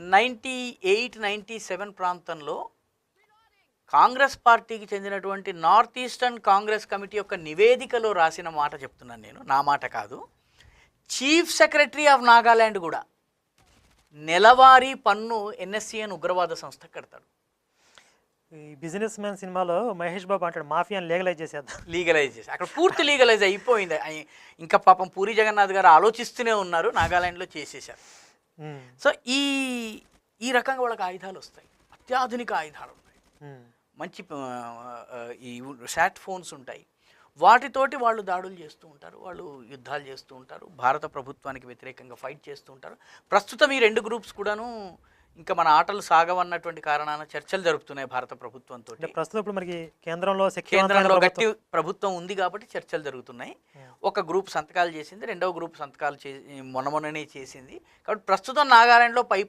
Ninety eight ninety seven ప్రాంతంలో కాంగ్రెస్ పార్టీకి చెందినటువంటి నార్త్ ఈస్టర్న్ కాంగ్రెస్ కమిటీ యొక్క నివేదికలో రాసిన మాట చెప్తున్నాను నేను. నా మాట కాదు. చీఫ్ సెక్రటరీ ఆఫ్ నాగాల్యాండ్ కూడా నెలవారీ పన్ను ఎన్ఎస్సిఎన్ ఉగ్రవాద సంస్థ కడతాడు. ఈ బిజినెస్ మ్యాన్ సినిమాలో మహేష్ బాబు అంటాడు మాఫియాని లీగలైజ్ చేసేద్దాం. లీగలైజ్ చేసి అక్కడ పూర్తి లీగలైజ్ అయిపోయింది. అయి- ఇంకా పాపం పూరి జగన్నాథ్ గారు ఆలోచిస్తూనే ఉన్నారు నాగాలాండ్లో చేసేసారు సో ఈ ఈ రకంగా వాళ్ళకి ఆయుధాలు వస్తాయి. అత్యాధునిక ఆయుధాలు ఉమ్, మంచి ఈ శాట్ ఫోన్స్ ఉంటాయి. వాటితోటి వాళ్ళు దాడులు చేస్తూ ఉంటారు వాళ్ళు యుద్ధాలు చేస్తూ ఉంటారు భారత ప్రభుత్వానికి వ్యతిరేకంగా ఫైట్ చేస్తూ ఉంటారు. ప్రస్తుతం ఈ రెండు గ్రూప్స్ కూడాను ఇంకా మన ఆటలు సాగవన్నటువంటి కారణాన చర్చలు జరుపుతున్నాయి భారత ప్రభుత్వంతో ప్రస్తుతం ఇప్పుడు మనకి కేంద్రంలో కేంద్రంలో గట్టి ప్రభుత్వం. ఉంది కాబట్టి చర్చలు జరుగుతున్నాయి. ఒక గ్రూప్ సంతకాలు చేసింది రెండవ గ్రూప్ సంతకాలు చే మొన్న మొన్ననే చేసింది. కాబట్టి ప్రస్తుతం నాగాలాండ్లో పై